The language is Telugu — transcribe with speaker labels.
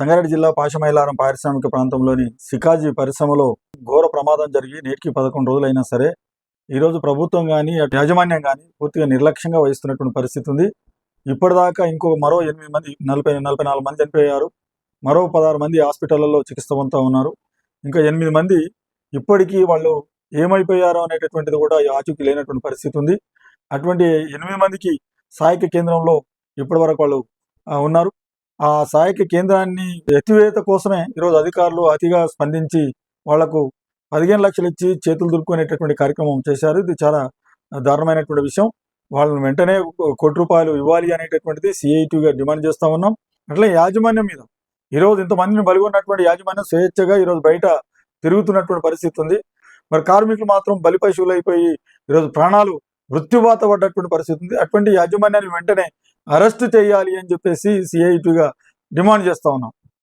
Speaker 1: సంగారెడ్డి జిల్లా పాశమైలారం పారిశ్రామిక ప్రాంతంలోని సికాజీ పరిశ్రమలో ఘోర ప్రమాదం జరిగి నేటికి పదకొండు రోజులైనా సరే ఈరోజు ప్రభుత్వం కానీ యాజమాన్యం కానీ పూర్తిగా నిర్లక్ష్యంగా వహిస్తున్నటువంటి పరిస్థితి ఉంది. ఇప్పటిదాకా ఇంకో మరో ఎనిమిది మంది నలభై నలభై నాలుగు మంది చనిపోయారు. మరో పదహారు మంది హాస్పిటళ్ళలో చికిత్స పొందుతూ ఉన్నారు. ఇంకా ఎనిమిది మంది ఇప్పటికీ వాళ్ళు ఏమైపోయారో అనేటటువంటిది కూడా ఆచూకీ లేనటువంటి పరిస్థితి ఉంది. అటువంటి ఎనిమిది మందికి సహాయక కేంద్రంలో ఇప్పటి వరకు వాళ్ళు ఉన్నారు. ఆ సహాయక కేంద్రాన్ని ఎత్తివేత కోసమే ఈరోజు అధికారులు అతిగా స్పందించి వాళ్ళకు పదిహేను లక్షలు ఇచ్చి చేతులు దులుపుకునేటటువంటి కార్యక్రమం చేశారు. ఇది చాలా దారుణమైనటువంటి విషయం. వాళ్ళని వెంటనే కోటి రూపాయలు ఇవ్వాలి అనేటటువంటిది సిఐటిగా డిమాండ్ చేస్తా ఉన్నాం. అట్లా యాజమాన్యం మీద ఈరోజు ఇంతమందిని బలిగొన్నటువంటి యాజమాన్యం స్వేచ్ఛగా ఈరోజు బయట తిరుగుతున్నటువంటి పరిస్థితి ఉంది. మరి కార్మికులు మాత్రం బలి పశువులు అయిపోయి ఈరోజు ప్రాణాలు మృత్యువాత పడ్డటువంటి పరిస్థితి ఉంది. అటువంటి యాజమాన్యాన్ని వెంటనే అరెస్ట్ చేయాలి అని చెప్పేసి సిఐటిగా డిమాండ్ చేస్తా ఉన్నాం.